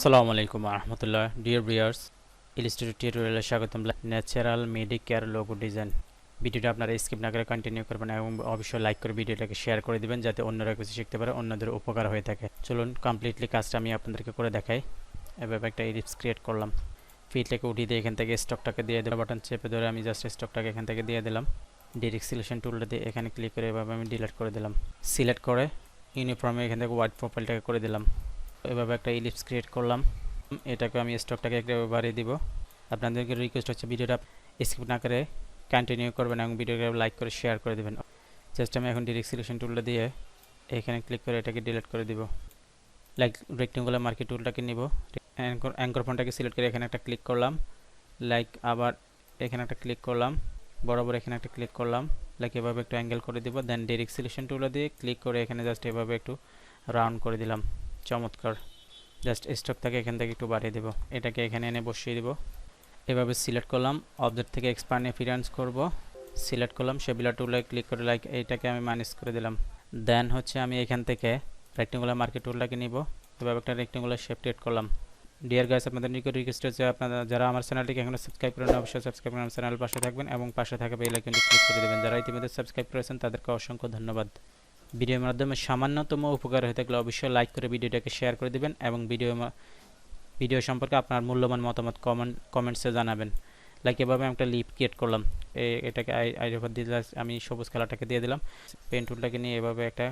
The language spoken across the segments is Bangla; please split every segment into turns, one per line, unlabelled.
আসসালামু আলাইকুম রহমতুল্লাহ ডিয়ার ভিউয়ার্স ইলিস্ট্রেটিভ টিউটোরিয়ালে স্বাগতম। ন্যাচারাল মেডিকেয়ার লোগো ডিজাইন ভিডিওটা আপনারা স্কিপ না করে কন্টিনিউ করবেন এবং অবশ্যই লাইক করে ভিডিওটাকে শেয়ার করে দিবেন যাতে অন্যরা কিছু শিখতে পারে, অন্যদের উপকার হয়ে থাকে। চলুন কমপ্লিটলি কাজটা আমি আপনাদেরকে করে দেখাই। এভাবে একটা ইলিপস ক্রিয়েট করলাম। ফিটটাকে উঠিয়ে দিয়ে এখান থেকে স্টকটাকে দিয়ে দিলাম। বাটন চেপে ধরে আমি জাস্ট স্টকটাকে এখান থেকে দিয়ে দিলাম। ডিরেক্ট সিলেকশন টুলটা দিয়ে এখানে ক্লিক করে এভাবে আমি ডিলিট করে দিলাম। সিলেক্ট করে ইউনিফর্মে এখান থেকে হোয়াইট প্রোফাইলটাকে করে দিলাম। এভাবে একটা ইলিপস ক্রিয়েট করলাম। এটাকে আমি স্টকটাকে একটু বাড়িয়ে দিব। আপনাদেরকে রিকোয়েস্ট হচ্ছে ভিডিওটা স্কিপ না করে কন্টিনিউ করবেন এবং ভিডিওটা লাইক করে শেয়ার করে দেবেন। জাস্ট আমি এখন ডিরেক্ট সিলেকশন টুলটা দিয়ে এখানে ক্লিক করে এটাকে ডিলিট করে দিব। লাইক রেক্টেঙ্গুলার মার্কেট টুলটাকে নিব। অ্যাঙ্কর অ্যাঙ্কর ফোনটাকে সিলেক্ট করে এখানে একটা ক্লিক করলাম। লাইক আবার এখানে একটা ক্লিক করলাম। বরাবর এখানে একটা ক্লিক করলাম। লাইক এভাবে একটু অ্যাঙ্গেল করে দিব। দেন ডিরেক্ট সিলেকশন টুলটা দিয়ে ক্লিক করে এখানে জাস্ট এভাবে একটু রাউন্ড করে দিলাম। চমৎকার। জাস্ট স্টকটাকে এখান থেকে একটু বাড়িয়ে দেবো। এটাকে এখানে এনে বসিয়ে দিব। এভাবে সিলেক্ট করলাম। অবজেক্ট থেকে এক্সপান্ড এফিডেন্স করব। সিলেক্ট করলাম। সেবিলার টুলে ক্লিক করে লাইক এইটাকে আমি মাইনাস করে দিলাম। দেন হচ্ছে আমি এখান থেকে রেক্টেঙ্গুলার মার্কেট টুলটাকে নিব। এভাবে একটা রেক্টেঙ্গুলার শেপ ক্রিয়েট করলাম। ডিয়ার গাইস আপনাদের নিকট রিকোয়েস্ট হচ্ছে আপনারা যারা আমার চ্যানেলটিকে এখনও সাবস্ক্রাইব করেন অবশ্যই সাবস্ক্রাইব করে আমার চ্যানেল পাশে থাকবেন এবং পাশে থাকা বেল আইকনটি ক্লিক করে দেবেন। যারা ইতিমধ্যে সাবস্ক্রাইব করেছেন, তাদেরকে অসংখ্য ধন্যবাদ। ভিডিওর মাধ্যমে সামান্যতম উপকার হয়ে থাকলে অবশ্যই লাইক করে ভিডিওটাকে শেয়ার করে দিবেন এবং ভিডিও ভিডিও সম্পর্কে আপনার মূল্যবান মতামত কমেন্ট, কমেন্টসে জানাবেন। লাইক এভাবে আমি একটা লিপ ক্রিয়েট করলাম। এটাকে আই আই রেফার দিয়ে আমি সবুজ কালারটাকে দিয়ে দিলাম, পেন টুলটাকে নিয়ে এভাবে একটা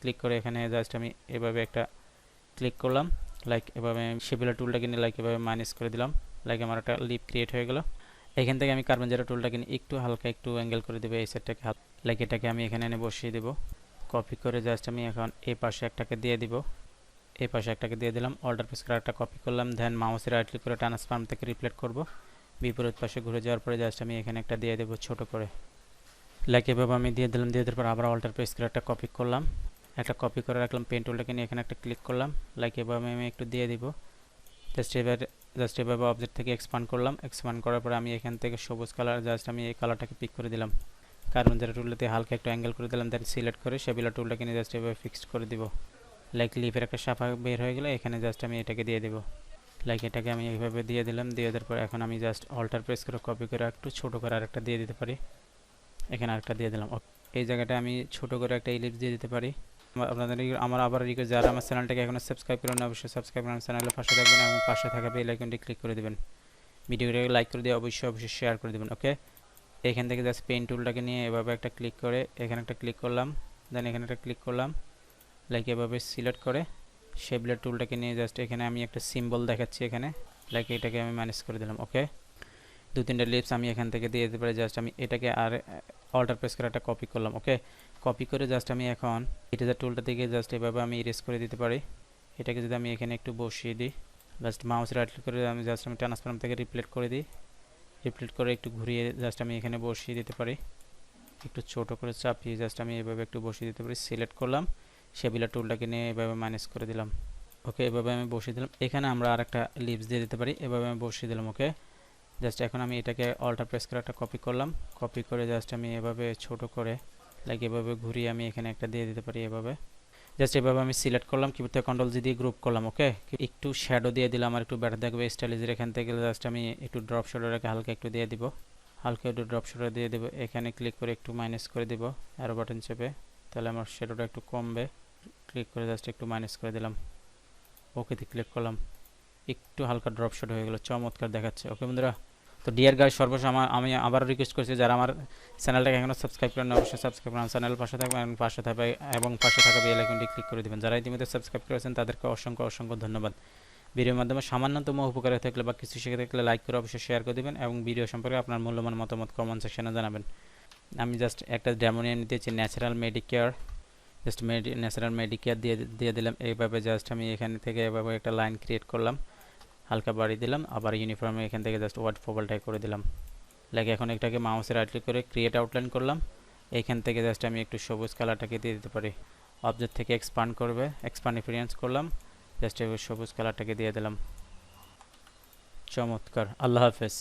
ক্লিক করে এখানে জাস্ট আমি এভাবে একটা ক্লিক করলাম। লাইক এভাবে সেগুলো টুলটাকে নিয়ে লাইক এভাবে মাইনাস করে দিলাম। লাইক আমার একটা লিপ ক্রিয়েট হয়ে গেল। এখান থেকে আমি কার্বন জেরো টুলটাকে নিয়ে একটু হালকা একটু অ্যাঙ্গেল করে দেবো এই সেটটাকে লাইক এটাকে আমি এখানে এনে বসিয়ে দেবো। কপি করে জাস্ট আমি এখন এই পাশে একটাকে দিয়ে দিব। এই পাশে একটাকে দিয়ে দিলাম অল্টার করে একটা কপি করলাম দেন মাউসের রাইট ক্লিক করে ট্রান্সফর্ম থেকে রিপ্লেট করব। বিপরীত পাশে ঘুরে যাওয়ার পরে জাস্ট আমি এখানে একটা দিয়ে দেবো ছোট করে। লাইক এভাবে আমি দিয়ে দিলাম, দিয়ে দেওয়ার পর আবার অল্টার প্রেস করে একটা কপি করলাম। একটা কপি করে রাখলাম পেন টুলটাকে নিয়ে এখানে একটা ক্লিক করলাম। লাইক এভাবে আমি একটু দিয়ে দিব। জাস্ট এবার জাস্ট এভাবে অবজেক্ট থেকে এক্সপান্ড করলাম। এক্সপান্ড করার পরে আমি এখান থেকে সবুজ কালার জাস্ট আমি এই কালারটাকে পিক করে দিলাম। কারণ যেটা টুলটাতে হালকা একটু অ্যাঙ্গেল করে দিলাম দেন সিলেক্ট করে সেবিলা টুলটাকে নিয়ে জাস্ট এভাবে ফিক্সড করে দিব। লাইক লিফের একটা সাফা বের হয়ে গেলে এখানে জাস্ট আমি এটাকে দিয়ে দেবো। লাইক এটাকে আমি এইভাবে দিয়ে দিলাম, দিয়ে দেওয়ার পর এখন আমি জাস্ট অল্টার প্রেস করে কপি করে একটু ছোটো করে আরেকটা দিয়ে দিতে পারি। এখানে আরেকটা দিয়ে দিলাম। এই জায়গাটা আমি ছোটো করে একটা ইলিপস দিয়ে দিতে পারি। আপনাদের আমার আবার রিকোয়েস্ট যারা আমার চ্যানেলটাকে এখনও সাবস্ক্রাইব করেন অবশ্যই সাবস্ক্রাইব করেন চ্যানেলের পাশে থাকবেন এবং পাশে থাকা বেল আইকনটি ক্লিক করে দেবেন। ভিডিওটাকে লাইক করে দিয়ে অবশ্যই অবশ্যই শেয়ার করে দেবেন। ওকে এখান থেকে জাস্ট পেন টুলটাকে নিয়ে এভাবে একটা ক্লিক করে, এখানে একটা ক্লিক করলাম দেন এখানে একটা ক্লিক করলাম লাইক এভাবে সিলেক্ট করে শেবলের টুলটাকে নিয়ে জাস্ট এখানে আমি একটা সিম্বল দেখাচ্ছি এখানে লাইক এটাকে আমি ম্যানেজ করে দিলাম ওকে দু তিনটা লিপস আমি এখান থেকে দিয়ে দিতে পারি জাস্ট আমি এটাকে আর অল্টার প্রেস করে একটা কপি করলাম ওকে কপি করে জাস্ট আমি এখন ইরেজার টুলটা থেকে জাস্ট এভাবে আমি ইরেজ করে দিতে পারি। এটাকে যদি আমি এখানে একটু বসিয়ে দিই জাস্ট মাউস রাইট করে আমি জাস্ট আমি ট্রান্সফর্ম থেকে রিপ্লেট করে দিই। রিপ্লেট করে একটু ঘুরিয়ে জাস্ট আমি এখানে বসিয়ে দিতে পারি। একটু ছোট করে চাপিয়ে জাস্ট আমি এভাবে একটু বসিয়ে দিতে পারি। সিলেক্ট করলাম সেবিলা টুলটাকে নিয়ে এভাবে ম্যানেজ করে দিলাম। ওকে এভাবে আমি বসিয়ে দিলাম। এখানে আমরা আর একটা লিপস দিয়ে দিতে পারি। এভাবে আমি বসিয়ে দিলাম ওকে জাস্ট এখন আমি এটাকে অল্টার প্রেস করে একটা কপি করলাম। কপি করে জাস্ট আমি এভাবে ছোট করে লাইক এভাবে ঘুরিয়ে আমি এখানে একটা দিয়ে দিতে পারি এভাবে। জাস্ট এভাবে আমি সিলেক্ট করলাম কিবোর্ড কন্ট্রোল জি দিয়ে গ্রুপ করলাম ওকে একটু শ্যাডো দিয়ে দিলাম, আর একটু বেটার দেখবে স্টাইলিজের এখান থেকে জাস্ট আমি একটু ড্রপ শোডারকে হালকা একটু দিয়ে দিব। হালকা একটু ড্রপ শোডার দিয়ে দেবো, এখানে ক্লিক করে একটু মাইনাস করে দিব অ্যারো বাটন চেপে। তাহলে আমার শ্যাডোটা একটু কমবে ক্লিক করে জাস্ট একটু মাইনাস করে দিলাম। ওকেতে ক্লিক করলাম। একটু হালকা ড্রপ শট হয়ে গেল, চমৎকার দেখাচ্ছে ওকে বন্ধুরা? তো ডিয়ার গাইজ সর্বশেষ আমার, আমি আবারও রিকোয়েস্ট করছি যারা আমার চ্যানেলটাকে এখনও সাবস্ক্রাইব করেন অবশ্যই সাবস্ক্রাইব করেন চ্যানেল পাশে থাকবেন এবং পাশে থাকবে, এবং পাশে থাকা বেল আইকনটি ক্লিক করে দেবেন। যারা ইতিমধ্যে সাবস্ক্রাইব করেছেন, তাদেরকে অসংখ্য অসংখ্য ধন্যবাদ। ভিডিওর মাধ্যমে সামান্যতম উপকার হয়ে থাকলে বা কিছু শিখে থাকলে লাইক করে অবশ্যই শেয়ার করে দেবেন এবং ভিডিও সম্পর্কে আপনার মূল্যবান মতামত কমেন্ট সেকশনে জানাবেন। আমি জাস্ট একটা ডেমোনিয়া নিতে চাই natural medicare just medi natural medicare দিয়ে দিয়ে দিলাম। এইভাবে জাস্ট আমি এখান থেকে এভাবে একটা লাইন ক্রিয়েট করলাম। হালকা বাড়িয়ে দিলাম, আবার ইউনিফর্মে এখান থেকে জাস্ট ওয়ার্ড ফোবালটাই করে দিলাম। লাগে এখন এটাকে মাউসের রাইট ক্লিক করে ক্রিয়েট আউটলাইন করলাম। এইখান থেকে জাস্ট আমি একটু সবুজ কালারটাকে দিয়ে দিতে পারি। অবজেক্ট থেকে এক্সপান্ড করবে এক্সপান্ড এফিরিয়েন্স করলাম জাস্ট সবুজ কালারটাকে দিয়ে দিলাম। চমৎকার, আল্লাহ হাফেজ।